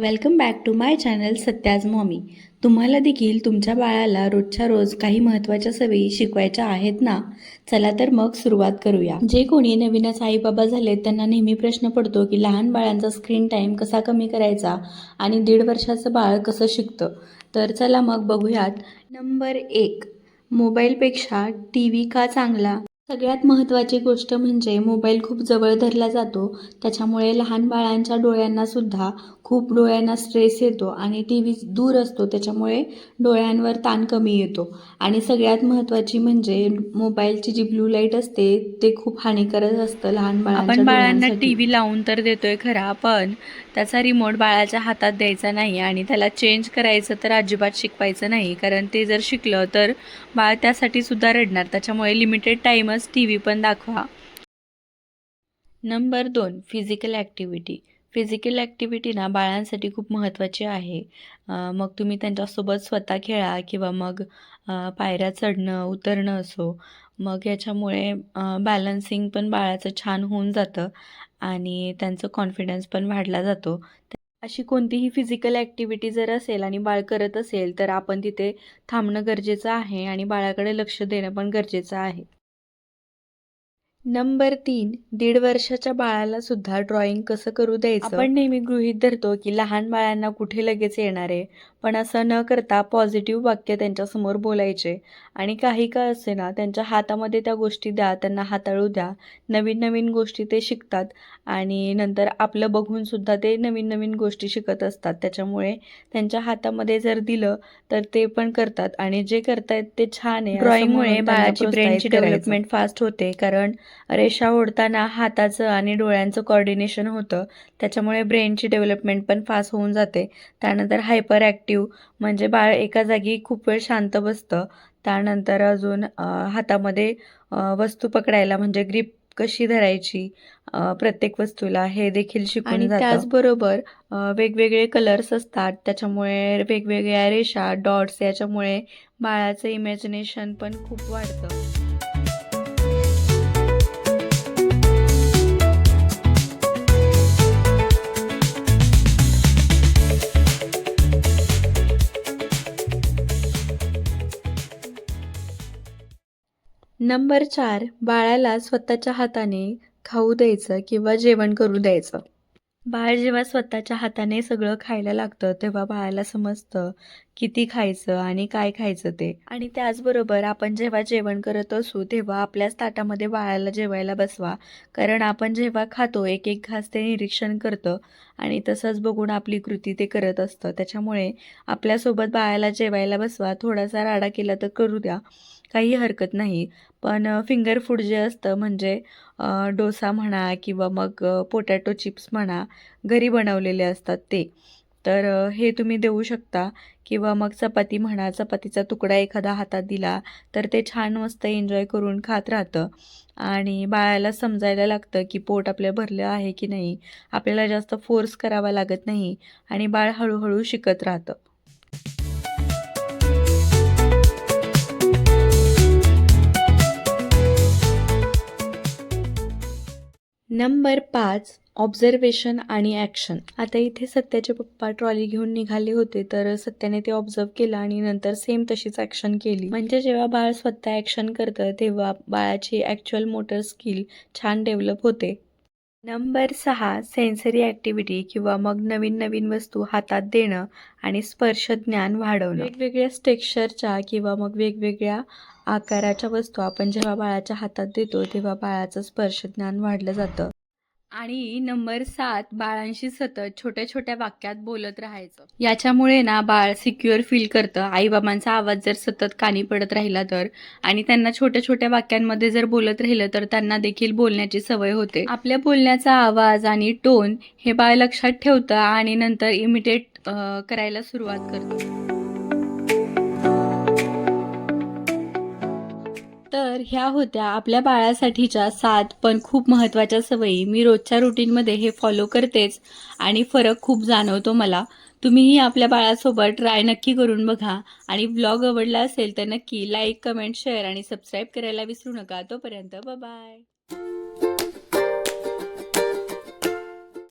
Welcome back to my channel Satya's mommy तुम्हाला देखील तुमच्या बाळाला रोजच्या रोज काही महत्त्वाच्या सवयी शिकवायच्या आहेत ना? चला तर मग सुरुवात करूया. जे कोणी नवीनच आईबाबा झाले त्यांना नेहमी प्रश्न पडतो की लहान बाळांचा स्क्रीन टाईम कसा कमी करायचा आणि दीड वर्षाचं बाळ कसं शिकतं? तर चला मग बघूयात. नंबर एक. मोबाईलपेक्षा टी व्ही का चांगला? सगळ्यात महत्त्वाची गोष्ट म्हणजे मोबाईल खूप जवळ धरला जातो. त्याच्यामुळे लहान बाळांच्या डोळ्यांना सुद्धा खूप डोळ्यांना स्ट्रेस येतो आणि टी व्ही दूर असतो. त्याच्यामुळे डोळ्यांवर ताण कमी येतो. आणि सगळ्यात महत्त्वाची म्हणजे मोबाईलची जी ब्लू लाइट असते ते खूप हानिकारक असतं लहान बाळांच्या आपण बाळांना. टी व्ही लावून तर देतोय खरा पण त्याचा रिमोट बाळाच्या हातात द्यायचा नाही आणि त्याला चेंज करायचं तर अजिबात शिकवायचं नाही. कारण ते जर शिकलं तर बाळ त्यासाठी सुद्धा रडणार. त्याच्यामुळे लिमिटेड टाईमच टी व्ही पण दाखवा. नंबर दोन फिजिकल ॲक्टिव्हिटी फिजिकल ॲक्टिव्हिटी ना बाळांसाठी खूप महत्त्वाची आहे. मग तुम्ही त्यांच्यासोबत स्वतः खेळा किंवा मग पायऱ्या चढणं उतरणं असो. मग याच्यामुळे बॅलन्सिंग पण बाळाचं छान होऊन जातं आणि त्यांचं कॉन्फिडन्स पण वाढला जातो. अशी कोणतीही फिजिकल ॲक्टिव्हिटी जर असेल आणि बाळ करत असेल तर आपण तिथे थांबणं गरजेचं आहे आणि बाळाकडे लक्ष देणं पण गरजेचं आहे. नंबर तीन दीड वर्षाच्या बाळाला सुद्धा ड्रॉइंग कसं करू द्यायचं? आपण नेहमी गृहीत धरतो की लहान बाळांना कुठे लगेच येणार आहे? पण असं न करता पॉझिटिव्ह वाक्य त्यांच्यासमोर बोलायचे. आणि काही का असे ना त्यांच्या हातामध्ये त्या गोष्टी द्या त्यांना हाताळू द्या. नवीन नवीन गोष्टी ते शिकतात. आणि नंतर आपलं बघून सुद्धा ते नवीन नवीन गोष्टी शिकत असतात. त्याच्यामुळे त्यांच्या हातामध्ये जर दिलं तर ते पण करतात. आणि जे करतायत ते छान आहे. ड्रॉइंगमुळे बाळाची ब्रेनची. डेव्हलपमेंट फास्ट होते. कारण रेषा ओढताना हाताचं आणि डोळ्यांचं कॉर्डिनेशन होतं. त्याच्यामुळे ब्रेनची डेव्हलपमेंट पण फास्ट होऊन जाते. त्यानंतर हायपर ॲक्टिव्ह म्हणजे बाळ एका जागी खूप वेळ शांत बसतं. त्यानंतर अजून हातामध्ये वस्तू पकडायला म्हणजे ग्रीप कशी धरायची प्रत्येक वस्तूला हे देखील शिकून आणि. त्याचबरोबर वेगवेगळे कलर्स असतात. त्याच्यामुळे वेगवेगळ्या रेषा डॉट्स याच्यामुळे बाळाचं इमॅजिनेशन पण खूप वाढतं. नंबर चार बाळाला स्वतःच्या हाताने खाऊ द्यायचं किंवा जेवण करू द्यायचं. बाळ जेव्हा स्वतःच्या हाताने सगळं खायला लागतं तेव्हा बाळाला समजतं किती खायचं आणि काय खायचं ते. आणि त्याचबरोबर आपण जेव्हा जेवण करत असू तेव्हा आपल्याच ताटामध्ये बाळाला जेवायला बसवा. कारण आपण जेव्हा खातो एक एक घास ते निरीक्षण करतं आणि तसंच बघून आपली कृती ते करत असतं. त्याच्यामुळे आपल्यासोबत बाळाला जेवायला बसवा थोडासा राडा केला तर करू द्या. काही हरकत नाही. पण फिंगर फूड जे असतं म्हणजे डोसा म्हणा किंवा मग पोटॅटो चिप्स म्हणा घरी बनवलेले असतात ते. तर हे तुम्ही देऊ शकता. किंवा मग चपाती म्हणा चपातीचा तुकडा एखादा हातात दिला तर ते छान मस्त एन्जॉय करून खात राहतं. आणि बाळाला समजायला लागतं की पोट आपलं भरलं आहे की नाही. आपल्याला जास्त फोर्स करावा लागत नाही आणि बाळ हळूहळू शिकत राहतं. नंबर पाच ऑब्झर्वेशन आणि ॲक्शन आता इथे सत्याचे पप्पा ट्रॉली घेऊन निघाले होते तर सत्याने ते ऑब्झर्व केलं आणि नंतर सेम तशीच ॲक्शन केली. म्हणजे जेव्हा बाळ स्वतः ॲक्शन करतं तेव्हा बाळाची ॲक्च्युअल मोटर स्किल छान डेव्हलप होते. नंबर सहा सेन्सरी ॲक्टिव्हिटी किंवा मग नवीन नवीन वस्तू हातात देणं आणि स्पर्श ज्ञान वाढवणं. वेगवेगळ्या टेक्स्चरच्या किंवा मग वेगवेगळ्या आकाराच्या वस्तू आपण जेव्हा बाळाच्या हातात देतो तेव्हा बाळाचं स्पर्श ज्ञान वाढलं जातं. आणि नंबर सात बाळांशी सतत छोट्या छोट्या वाक्यात बोलत राहायचं. याच्यामुळे ना बाळ सिक्युअर फील करतं. आईबाबांचा आवाज जर सतत कानी पडत राहिला तर आणि त्यांना छोट्या छोट्या वाक्यांमध्ये जर बोलत राहिलं तर त्यांना देखील बोलण्याची सवय होते. आपल्या बोलण्याचा आवाज आणि टोन हे बाळ लक्षात ठेवतं आणि नंतर इमिटेट करायला सुरुवात करतं. तर ह्या होत्या आपल्या बाळासाठीच्या सात पण खूप महत्त्वाच्या सवयी. मी रोजच्या रुटीनमध्ये हे फॉलो करतेच आणि फरक खूप जाणवतो मला. तुम्हीही आपल्या बाळासोबत ट्राय नक्की करून बघा. आणि ब्लॉग आवडला असेल तर नक्की लाईक कमेंट शेअर आणि सबस्क्राईब करायला विसरू नका. तोपर्यंत बाय